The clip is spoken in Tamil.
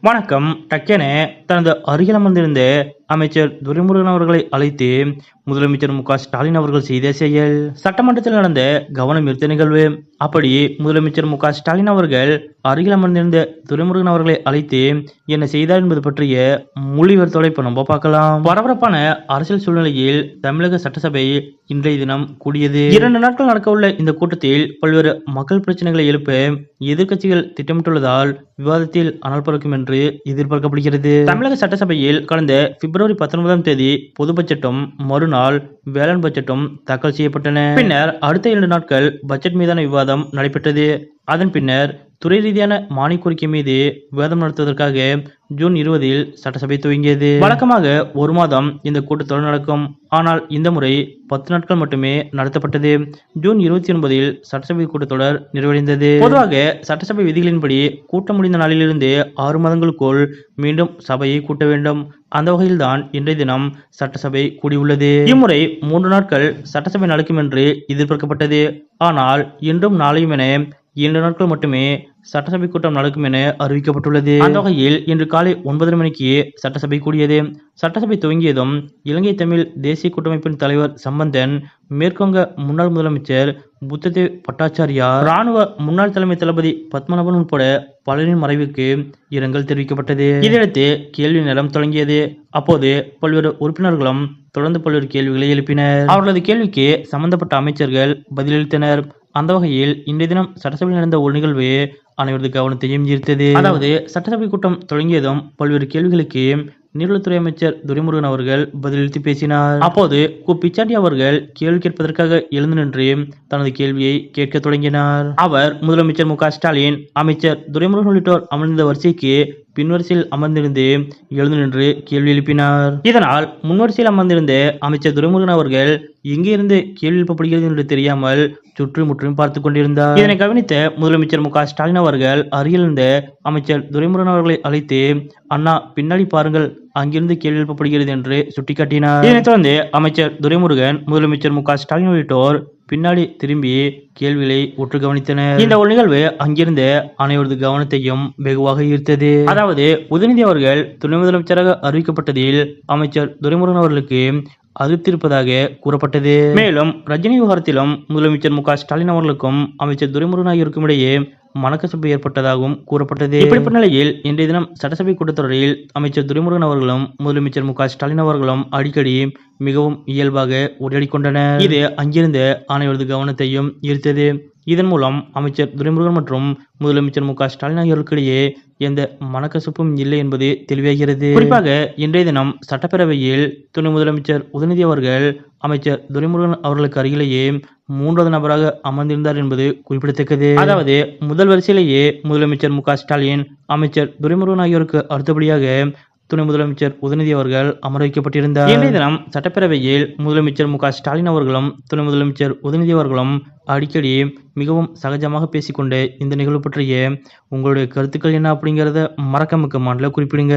வணக்கம். டக்கென தனது அருகில் அமர்ந்திருந்து அமைச்சர் துரைமுருகன் அவர்களை அழைத்து முதலமைச்சர் மு ஸ்டாலின் அவர்கள் செய்த செயல். சட்டமன்றத்தில் நடந்த கவனம் ஈர்த்த நிகழ்வு. அப்படி முதலமைச்சர் மு ஸ்டாலின் அவர்கள் அருகில் அமர்ந்திருந்த துரைமுருகன் அவர்களை அழைத்து என்ன செய்தார் என்பது பற்றிய மொழிவர் தொலைப்பு நம்ம பார்க்கலாம். பரபரப்பான அரசியல் சூழ்நிலையில் தமிழக சட்டசபை இன்றைய தினம் கூடியது. இரண்டு நாட்கள் நடக்கவுள்ள இந்த கூட்டத்தில் பல்வேறு மக்கள் பிரச்சனைகளை எழுப்ப எதிர்க்கட்சிகள் திட்டமிட்டுள்ளதால் விவாதத்தில் அனல் பறக்கும் என்று எதிர்பார்க்கப்படுகிறது. தமிழக சட்டசபையில் கடந்த பிப்ரவரி பத்தொன்பதாம் தேதி பொது பட்ஜெட்டும் மறுநாள் வேளாண் பட்ஜெட்டும் தாக்கல் செய்யப்பட்டன. பின்னர் அடுத்த இரண்டு நாட்கள் பட்ஜெட் மீதான விவாதம் நடைபெற்றது. அதன் பின்னர் துறை ரீதியான மானிய கோரிக்கை மீது விவாதம் நடத்துவதற்காக ஜூன் இருபதில் சட்டசபை துவங்கியது. வழக்கமாக ஒரு மாதம் இந்த கூட்டத்தொடர் நடக்கும். ஆனால் இந்த முறை பத்து நாட்கள் மட்டுமே நடத்தப்பட்டது. ஜூன் இருபத்தி ஒன்பதில் சட்டசபை கூட்டத்தொடர் நிறைவடைந்தது. பொதுவாக சட்டசபை விதிகளின்படி கூட்டம் முடிந்த நாளிலிருந்து ஆறு மாதங்களுக்குள் மீண்டும் சபையை கூட்ட வேண்டும். அந்த வகையில்தான் இன்றைய தினம் சட்டசபை கூடியுள்ளது. இம்முறை மூன்று நாட்கள் சட்டசபை நடக்கும் என்று எதிர்பார்க்கப்பட்டது. ஆனால் இன்றும் நாளையும் என இரண்டு நாட்கள் மட்டுமே சட்டசபை கூட்டம் நடக்கும் என அறிவிக்கப்பட்டுள்ளது. அந்த வகையில் இன்று காலை ஒன்பதரை மணிக்கு சட்டசபை கூடியது. சட்டசபை துவங்கியதும் இலங்கை தமிழ் தேசிய கூட்டமைப்பின் தலைவர் சம்பந்தன் மேற்குவங்க முன்னாள் முதலமைச்சர் புத்ததேவ் பட்டாச்சாரியா ராணுவ முன்னாள் தலைமை தளபதி பத்மநாபன் உட்பட பலரின் மறைவுக்கு இரங்கல் தெரிவிக்கப்பட்டது. இதையடுத்து கேள்வி நேரம் தொடங்கியது. அப்போது பல்வேறு உறுப்பினர்களும் தொடர்ந்து பல்வேறு கேள்விகளை எழுப்பினர். அவர்களது கேள்விக்கு சம்பந்தப்பட்ட அமைச்சர்கள் பதிலளித்தனர். அந்த வகையில் இன்றைய தினம் சட்டசபையில் நடந்த ஒரு நிகழ்வு அனைவரது கவனத்தையும் ஈர்த்தது. அதாவது சட்டசபை கூட்டம் தொடங்கியதும் பல்வேறு கேள்விகளுக்கு நீர்வளத்துறை அமைச்சர் துரைமுருகன் அவர்கள் பதிலளித்து பேசினார். அப்போது கு. பிச்சாண்டி அவர்கள் கேள்வி கேட்பதற்காக எழுந்து நின்று தனது கேள்வியை கேட்க தொடங்கினார். அவர் முதலமைச்சர் மு. ஸ்டாலின் அமைச்சர் துரைமுருகன் உள்ளிட்டோர் அமர்ந்த வரிசைக்கு பின்வரிசையில் அமர்ந்திருந்து எழுந்து நின்று கேள்வி எழுப்பினார். இதனால் முன்வரிசையில் அமர்ந்திருந்த அமைச்சர் துரைமுருகன் அவர்கள் எங்கே இருந்து கேள்வி எழுப்பப்படுகிறது என்று தெரியாமல் சுற்றுமுற்றும் பார்த்து கொண்டிருந்தார். இதனை கவனித்த முதலமைச்சர் மு ஸ்டாலின் அவர்கள் அருகில் இருந்த அமைச்சர் துரைமுருகன் அவர்களை அழைத்து அண்ணா பின்னாடி பாருங்கள் அங்கிருந்து கேள்வி எழுப்பப்படுகிறது என்று சுட்டிக்காட்டினார். இதனைத் தொடர்ந்து அமைச்சர் துரைமுருகன் முதலமைச்சர் மு ஸ்டாலின் உள்ளிட்டோர் பின்னாடி திரும்பி கேள்விகளை உற்று கவனித்தனர் இந்த ஒரு நிகழ்வு அங்கிருந்த அனைவரது கவனத்தையும் வெகுவாக ஈர்த்தது. அதாவது உதயநிதி அவர்கள் துணை முதலமைச்சராக அறிவிக்கப்பட்டதில் அமைச்சர் துரைமுருகன் அவர்களுக்கு அதிருப்தி இருப்பதாக கூறப்பட்டது. மேலும் ரஜினி விவகாரத்திலும் முதலமைச்சர் மு ஸ்டாலின் அவர்களுக்கும் அமைச்சர் துரைமுருகன் ஆகியோருக்கும் இடையே மனக்கசப்பு ஏற்பட்டதாகவும் கூறப்பட்டது. இப்படிப்பட்ட நிலையில் இன்றைய தினம் சட்டசபை கூட்டத்தொடரில் அமைச்சர் துரைமுருகன் அவர்களும் முதலமைச்சர் மு ஸ்டாலின் அவர்களும் அடிக்கடி மிகவும் இயல்பாக உரையாடி கொண்டனர் இது அங்கிருந்த அனைவரது கவனத்தையும் ஈர்த்தது. இதன் மூலம் அமைச்சர் துரைமுருகன் மற்றும் முதலமைச்சர் மு க ஸ்டாலின் ஆகியோருக்கிடையே எந்த மனக்கசப்பும் இல்லை என்பது தெளிவாகிறது. குறிப்பாக இன்றைய தினம் சட்டப்பேரவையில் துணை முதலமைச்சர் உதயநிதி அவர்கள் அமைச்சர் துரைமுருகன் அவர்களுக்கு அருகிலேயே மூன்றாவது நபராக அமர்ந்திருந்தார் என்பது குறிப்பிடத்தக்கது. அதாவது முதல் வரிசையிலேயே முதலமைச்சர் மு க ஸ்டாலின் அமைச்சர் துரைமுருகன் ஆகியோருக்கு அடுத்தபடியாக துணை முதலமைச்சர் உதயநிதி அவர்கள் அமர வைக்கப்பட்டிருந்தார். இன்றைய தினம் சட்டப்பேரவையில் முதலமைச்சர் மு ஸ்டாலின் அவர்களும் துணை முதலமைச்சர் உதயநிதி அவர்களும் அடிக்கடி மிகவும் சகஜமாக பேசிக்கொண்டு இந்த நிகழ்வு பற்றிய உங்களுடைய கருத்துக்கள் என்ன அப்படிங்கிறத மறக்காம கமெண்ட்ல குறிப்பிடுங்க.